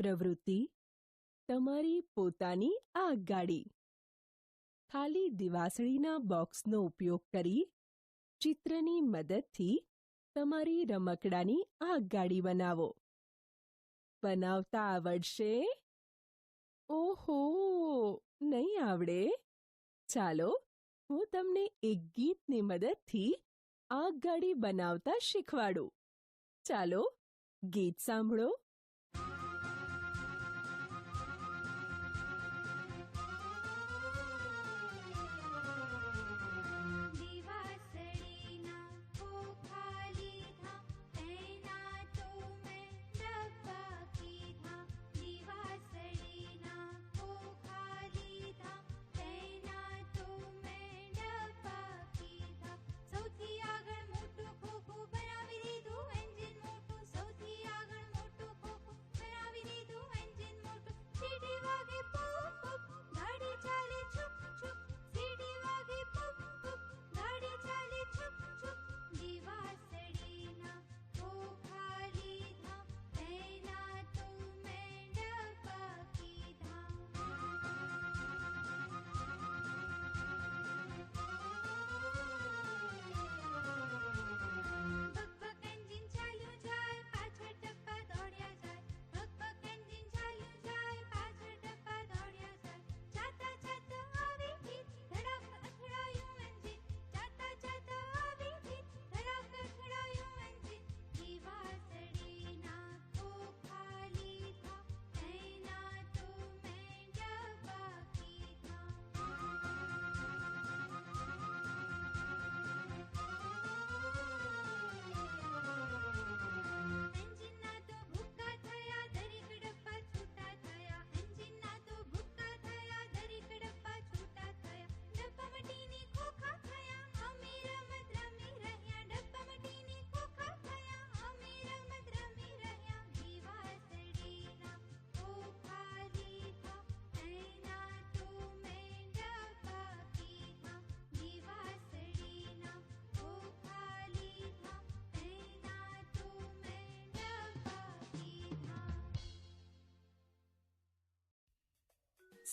પ્રવૃત્તિ? તમારી પોતાની આગગાડી. ખાલી દિવાસળીના બોક્સનો ઉપયોગ કરી ચિત્રની મદદથી તમારી રમકડાની આગગાડી બનાવો. બનાવતા આવડશે? ઓહો, નહીં આવડે? ચાલો, હું તમને એક ગીતની મદદથી આગગાડી બનાવતા શીખવાડું. ચાલો, ગીત સાંભળો.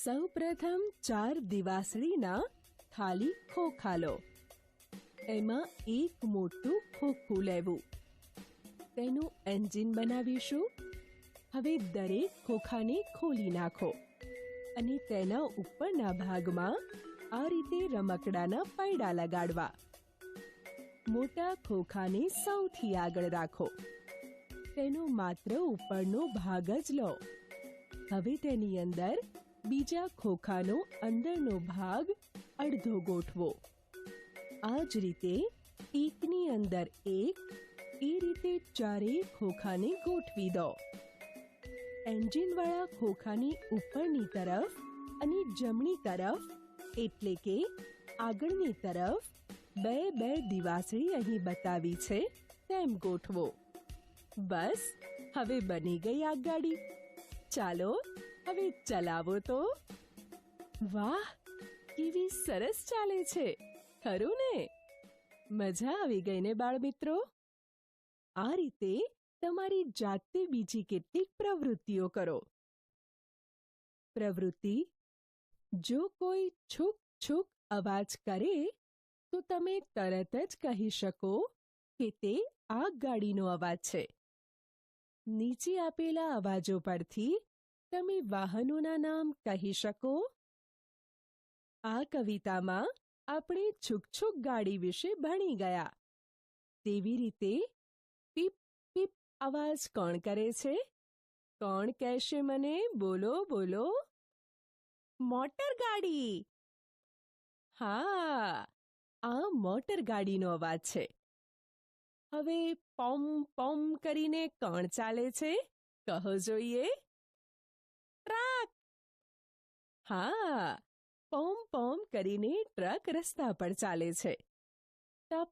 સૌપ્રથમ ચાર દિવાસળીના ખાલી ખોખા લો. એમાં એક મોટું ખોખું લેવું. તેનું એન્જિન બનાવીશું. હવે દરેક ખોખાને ખોલી નાખો અને તેના ઉપરના ભાગમાં આ રીતે રમકડાના પૈડા લગાડવા. મોટા ખોખાને સૌથી આગળ રાખો. તેનો માત્ર ઉપરનો ભાગ જ લો. હવે તેની અંદર બીજા ખોખાનો અંદરનો ભાગ અડધો ગોઠવો. આ જ રીતે એકની અંદર એક, એ રીતે ચારેય ખોખાને ગોઠવી દો. એન્જિનવાળા ખોખાની ઉપરની તરફ અને જમણી તરફ, એટલે કે આગળની તરફ, બે બે દિવાસળી અહીં બતાવી છે, તેમ ગોઠવો. બસ, હવે બની ગઈ આગગાડી. ચાલો હવે ચલાવો તો. વાહ, કેવી સરસ ચાલે છે. ખરું ને? મજા આવી ગઈ ને બાળ મિત્રો આ રીતે તમારી જાતે બીજી કેટલીક પ્રવૃત્તિઓ કરો. પ્રવૃત્તિ, જો કોઈ છુક છુક અવાજ કરે, તો તમે તરત જ કહી શકો કે તે આગગાડીનો અવાજ છે. નીચે આપેલા અવાજો પરથી તમે વાહનોના નામ કહી શકો? આ કવિતામાં આપણે છુકછુક ગાડી વિશે ભણી ગયા. તેવી રીતે પીપ પીપ અવાજ કોણ કરે છે? કોણ કહેશે મને, બોલો બોલો? મોટર ગાડી! હા, આ મોટર ગાડીનો અવાજ છે. હવે પોમ પોમ કરીને કોણ ચાલે છે? કહો જોઈએ. ટ્રક. હા, પોમ પોમ કરીને ટ્રક રસ્તા પર ચાલે છે. ટપ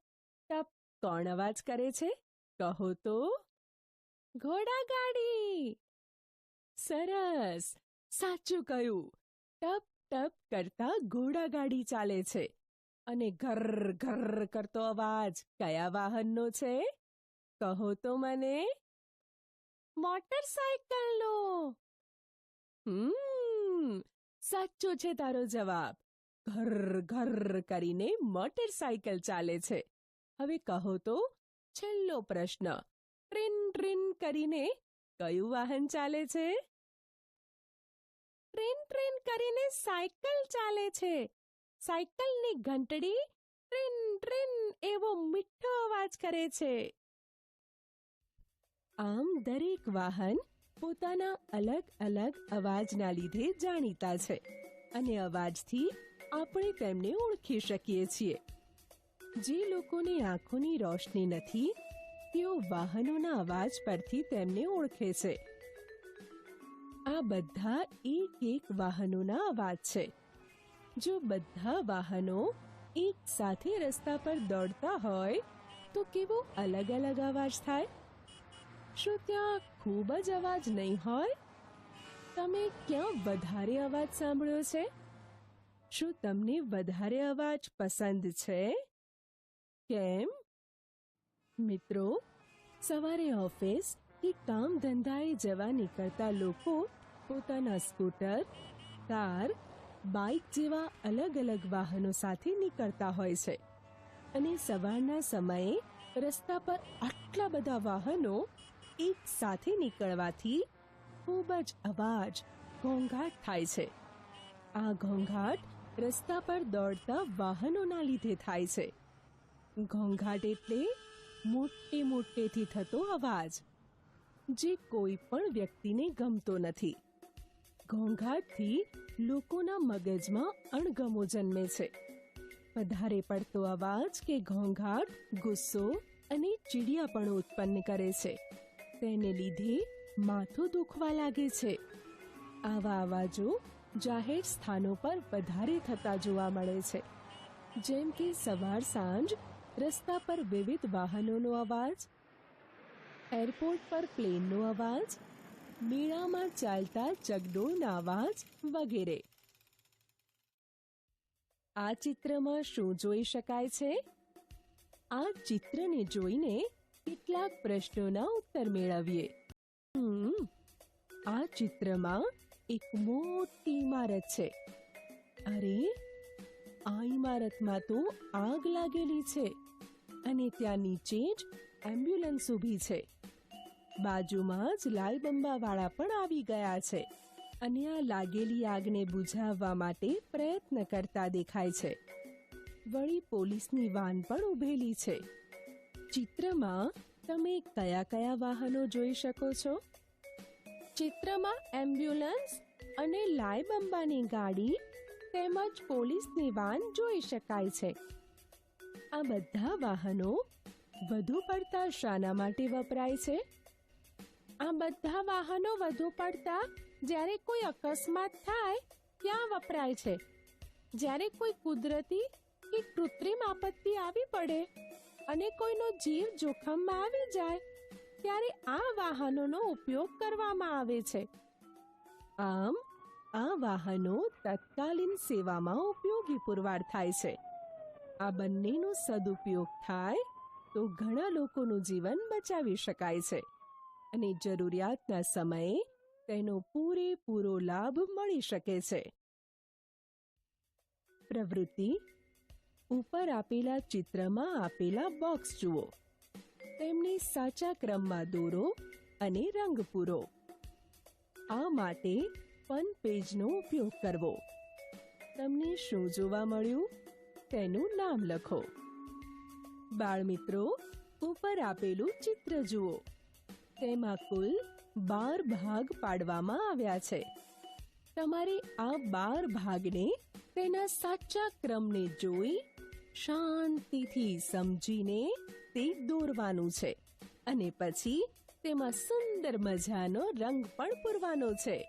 ટપ, કોણ અવાજ કરે છે? કહો તો. ઘોડા ગાડી. સરસ, સાચું કહ્યું. ટપ ટપ કરતા ઘોડા ગાડી ચાલે છે. અને ઘર ઘર કરતો અવાજ કયા વાહનનો છે? કહો તો મને. મોટરસાયકલનો. હમ, સાચો છે તારો જવાબ. ઘર ઘર કરીને મોટરસાયકલ ચાલે છે. હવે કહો તો, છેલ્લો પ્રશ્ન. ટ્રેન ટ્રેન કરીને કયું વાહન ચાલે છે? ટ્રેન ટ્રેન કરીને સાયકલ ચાલે છે. સાયકલની ઘંટડી ટ્રેન ટ્રેન એવો મીઠો અવાજ કરે છે. આમ દરેક વાહન પોતાના અલગ અલગ અવાજના લીધે જાણીતા છે અને અવાજથી આપણે તેમને ઓળખી શકીએ છીએ. જે લોકોની આંખોની રોશની નથી, તેઓ વાહનોના અવાજ પરથી તેમને ઓળખે છે. આ બધા એક એક વાહનોના અવાજ છે. જો બધા વાહનો એક સાથે રસ્તા પર દોડતા હોય, તો કેવો અલગ અલગ અવાજ થાય? શું ત્યાં ખૂબ જ અવાજ નહીં હોય? તમે ક્યાં વધારે અવાજ સાંભળ્યો છે? શું તમને વધારે અવાજ પસંદ છે? કેમ? મિત્રો, સવારે ઓફિસ કે કામ ધંધાએ જવા નીકળતા લોકો પોતાના સ્કૂટર, કાર, બાઇક જેવા અલગ અલગ વાહનો સાથે નીકળતા હોય છે. અને સવારના સમયે રસ્તા પર આટલા બધા વાહનો એક સાથે નીકળવાથી ખૂબ જ અવાજ ઘોંઘાટ થાય છે. આ ઘોંઘાટ રસ્તા પર દોડતા વાહનોના લીધે થાય છે. ઘોંઘાટ એટલે મોટે મોટેથી થતો અવાજ, જે કોઈ પણ વ્યક્તિને ગમતો નથી. ઘોંઘાટથી લોકોના મગજમાં અણગમો જન્મે છે. વધારે પડતો અવાજ કે ઘોંઘાટ ગુસ્સો અને ચીડિયાપણું ઉત્પન્ન કરે છે. તેને લીધે માથું દુખવા લાગે છે. આવા અવાજો જાહેર સ્થાનો પર વધારે થતા જોવા મળે છે. જેમ કે સવાર સાંજ, રસ્તા પર વિવિધ વાહનોનો અવાજ, એરપોર્ટ પર પ્લેનનો અવાજ, મેળામાં ચાલતા ચગડોળના અવાજ વગેરે. આ ચિત્રમાં શું જોઈ શકાય છે? આ ચિત્રને જોઈને કેટલાક પ્રશ્નોના ઉત્તર મેળવીએ. આ ચિત્રમાં એક મોટી ઇમારત છે. અરે, આ ઇમારતમાં તો આગ લાગેલી છે અને ત્યાં નીચે જ એમ્બ્યુલન્સ ઊભી છે. બાજુમાં જ લાલ બંબાવાળા પણ આવી ગયા છે અને આ લાગેલી આગને બુઝાવવા માટે પ્રયત્ન કરતા દેખાય છે. વળી પોલીસની વાન પણ ઊભેલી છે. ચિત્રમાં તમે કયા કયા વાહનો જોઈ શકો છો? ચિત્રમાં એમ્બ્યુલન્સ અને લાઈબ બંબાની ગાડી તેમજ પોલીસની વાન જોઈ શકાય છે. આ બધા વાહનો વધુ પડતા શાના માટે વપરાય છે? આ બધા વાહનો વધુ પડતા જ્યારે કોઈ અકસ્માત થાય ત્યાં વપરાય છે. જ્યારે કોઈ કુદરતી કે કૃત્રિમ આપત્તિ આવી પડે અને કોઈનો જીવ જોખમમાં આવી જાય, ત્યારે આ વાહનોનો ઉપયોગ કરવામાં આવે છે. આમ, આ વાહનો તત્કાલીન સેવામાં ઉપયોગી પુરવાર થાય છે. આ બંનેનો સદુપયોગ થાય તો ઘણા લોકોનું જીવન બચાવી શકાય છે અને જરૂરિયાતના સમયે તેનો પૂરેપૂરો લાભ મળી શકે છે. પ્રવૃત્તિ ઉપર આપેલા ચિત્રમાં આપેલા બોક્સ જુઓ. તેમને સાચા ક્રમમાં દોરો અને રંગ પૂરો. આ માટે પન પેજનો ઉપયોગ કરવો. તમને શું જોવા મળ્યું? તેનું નામ લખો. બાળમિત્રો, ઉપર આપેલું ચિત્ર જુઓ. તેમાં કુલ બાર ભાગ પાડવામાં આવ્યા છે. તમારે આ બાર ભાગને તેના સાચા ક્રમને જોઈ શાંતિથી સમજીને તે દોરવાનું છે. અને પછી તેમાં સુંદર મજાનો રંગ પણ પૂરવાનો છે.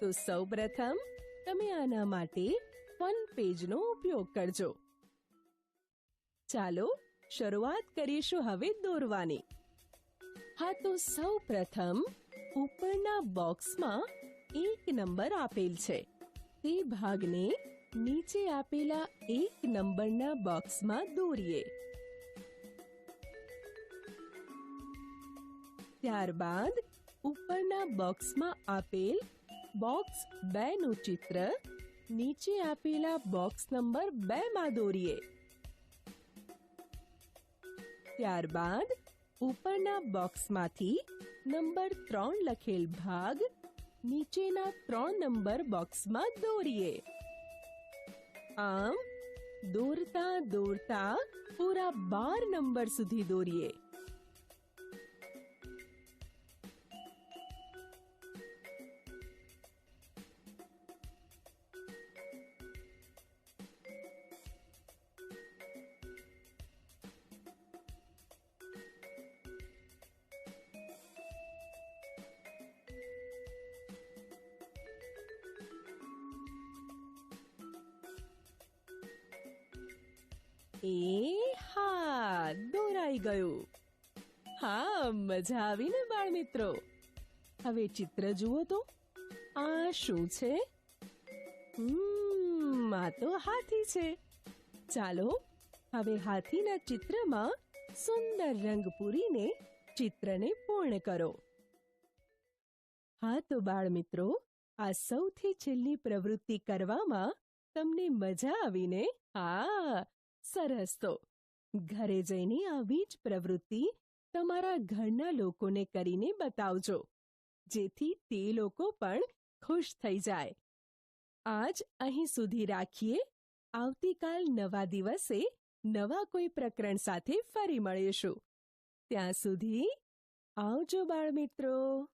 તો સૌપ્રથમ તમે આના માટે ફન પેજનો ઉપયોગ કરજો. ચાલો શરૂઆત કરીશું હવે દોરવાની. હા, તો સૌ પ્રથમ ઉપરના બોક્સમાં એક નંબર આપેલ છે. તે ભાગને નીચે આપેલા એક નંબરના બોક્સમાં દોરીએ. ત્યારબાદ ઉપરના બોક્સમાં આપેલ બોક્સ બે નું ચિત્ર નીચે આપેલા બોક્સ નંબર બે માં દોરીએ. ત્યારબાદ ઉપરના બોક્સમાંથી નંબર ત્રણ લખેલ ભાગ નીચેના ત્રણ નંબર બોક્સમાં દોરીએ. આમ દોરતા દોરતા પૂરા બાર નંબર સુધી દોરીએ. એ હા દોરાઈ ગયું. હા, મજા આવી ને બાળ મિત્રો હવે ચિત્ર જુઓ તો. આ શું છે? આ તો હાથી છે. ચાલો, હવે હાથીના ચિત્રમાં સુંદર રંગ પૂરીને ચિત્રને પૂર્ણ કરો. હા તો બાળ મિત્રો આ સૌથી છેલ્લી પ્રવૃત્તિ કરવામાં તમને મજા આવીને, હા સરસ તો ઘરે જઈને આવી જ પ્રવૃત્તિ તમારા ઘરના લોકોને કરીને બતાવજો, જેથી તે લોકો પણ ખુશ થઈ જાય. આજ અહીં સુધી રાખીએ. આવતીકાલ નવા દિવસે નવા કોઈ પ્રકરણ સાથે ફરી મળીશું. ત્યાં સુધી આવજો બાળ મિત્રો